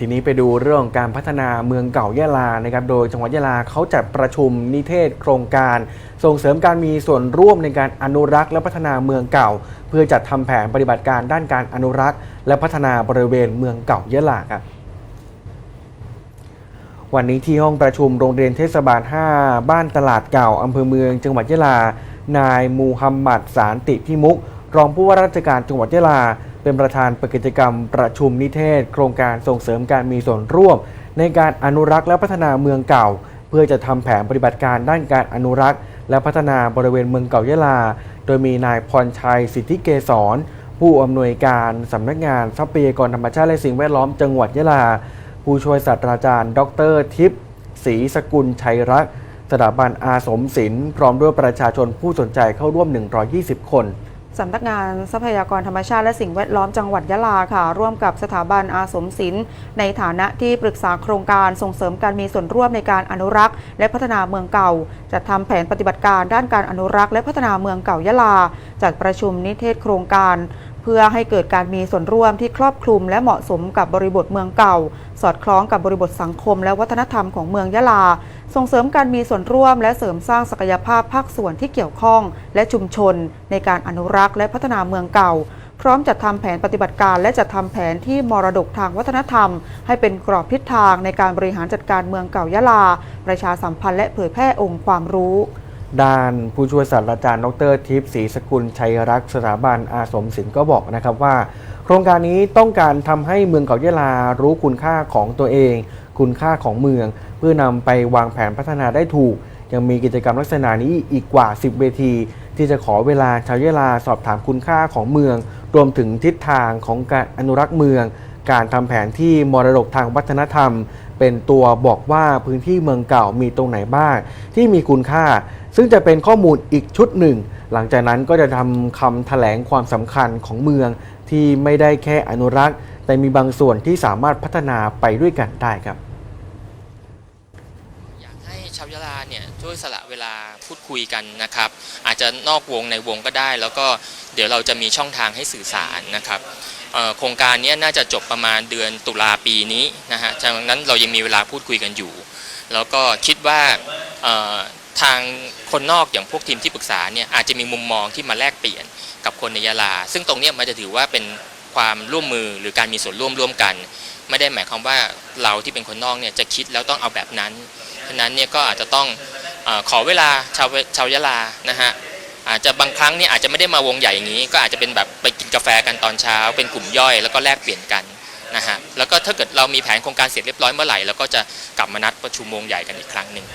ทีนี้ไปดูเรื่องของการพัฒนาเมืองเก่ายะลานะครับ โดยจังหวัดยะลาเขาจัดประชุมนิเทศโครงการ ส่งเสริมการมีส่วนร่วมในการอนุรักษ์ และพัฒนาเมืองเก่า เพื่อจัดทำแผนปฏิบัติการด้านการอนุรักษ์ และพัฒนาบริเวณเมืองเก่ายะลาครับวันนี้ที่ห้องประชุมโรงเรียนเทศบาล 5 บ้านตลาดเก่าอำเภอเมือง จังหวัดยะลา นายมูฮัมหมัดสารติพิมุกรองผู้ว่าราชการจังหวัดยะลา เป็นประธานประกิจกรรมประชุมนิเทศ โครงการส่งเสริมการมีส่วนร่วม ในการอนุรักษ์และพัฒนาเมืองเก่า เพื่อจะทำแผนปฏิบัติการด้านการอนุรักษ์ และพัฒนาบริเวณเมืองเก่ายะลา โดยมีนายพรชัยสิทธิเกษรผู้อำนวยการสำนักงานทรัพยากรธรรมชาติและสิ่งแวดล้อมจังหวัดยะลา ผู้ช่วยศาสตราจารย์ ดรทิพย์ศรีสกุลชัยรักสถาบันอาสมศิลป์พร้อมด้วยประชาชนผู้สนใจเข้าร่วม 120 คน สำนักงานทรัพยากรธรรมชาติและสิ่งแวดล้อมจังหวัดยะลาค่ะ ร่วมกับสถาบันอาสมศิลป์ในฐานะที่ปรึกษาโครงการส่งเสริมการมีส่วนร่วมในการอนุรักษ์ และพัฒนาเมืองเก่าจัดทำแผนปฏิบัติการด้านการอนุรักษ์และพัฒนาเมืองเก่ายะลาจัดประชุมนิเทศโครงการเพื่อให้เกิดการมีส่วนร่วมที่ครอบคลุมและเหมาะสมกับบริบทเมืองเก่า สอดคล้องกับบริบทสังคมและวัฒนธรรมของเมืองยะลา ส่งเสริมการมีส่วนร่วมและเสริมสร้างศักยภาพภาคส่วนที่เกี่ยวข้อง และชุมชน ในการอนุรักษ์และพัฒนาเมืองเก่า พร้อมจัดทำแผนปฏิบัติการ และจัดทำแผนที่มรดกทางวัฒนธรรม ให้เป็นกรอบทิศทางในการบริหารจัดการเมืองเก่ายะลา ประชาสัมพันธ์และเผยแพร่องค์ความรู้ ด้านผู้ช่วยศาสตราจารย์ ดรทิพย์ศรีสกุลชัยรักษ์สถาบันอาสมศิลป์ก็บอกนะครับว่า โครงการนี้ต้องการทำให้เมืองเก่ายะลารู้คุณค่าของตัวเอง คุณค่าของเมือง เพื่อนำไปวางแผนพัฒนาได้ถูก ยังมีกิจกรรมลักษณะนี้อีกกว่า 10 เวที ที่จะขอเวลาชาวยะลาสอบถามคุณค่าของเมือง รวมถึงทิศทางของการอนุรักษ์เมือง การทำแผนที่มรดกทางวัฒนธรรม เป็นตัวบอกว่าพื้นที่เมืองเก่ามีตรงไหนบ้าง ที่มีคุณค่า ซึ่งจะเป็นข้อมูลอีกชุดหนึ่ง หลังจากนั้นก็จะทำคำแถลงความสำคัญของเมือง ที่ไม่ได้แค่อนุรักษ์ แต่มีบางส่วนที่สามารถพัฒนาไปด้วยกันได้ครับ อยากให้ชาวยะลาเนี่ยช่วยสละเวลาพูดคุยกันนะครับ อาจจะนอกวงในวงก็ได้ แล้วก็เดี๋ยวเราจะมีช่องทางให้สื่อสารนะครับ โครงการนี้น่าจะจบประมาณเดือนตุลาปีนี้นะฮะจากนั้นเรายังมีเวลาพูดคุยกันอยู่ แล้วก็คิดว่าทางคนนอกอย่างพวกทีมที่ปรึกษาเนี่ยอาจจะมีมุมมองที่มาแลกเปลี่ยนกับคนในยะลา ซึ่งตรงนี้มันจะถือว่าเป็นความร่วมมือหรือการมีส่วนร่วมร่วมกัน ไม่ได้หมายความว่าเราที่เป็นคนนอกเนี่ยจะคิดแล้วต้องเอาแบบนั้นฉะนั้นเนี่ยก็อาจจะต้องอขอเวลาชาวชาวยะลานะฮะ อาจจะบางครั้งเนี่ยอาจจะไม่ได้มาวงใหญ่อย่างนี้ ก็อาจจะเป็นแบบไปกินกาแฟกันตอนเช้า เป็นกลุ่มย่อยแล้วก็แลกเปลี่ยนกันนะฮะแล้วก็ถ้าเกิดเรามีแผนโครงการเสร็จเรียบร้อยเมื่อไหร่เราก็จะกลับมานัดประชุมวงใหญ่กันอีกครั้งหนึ่ง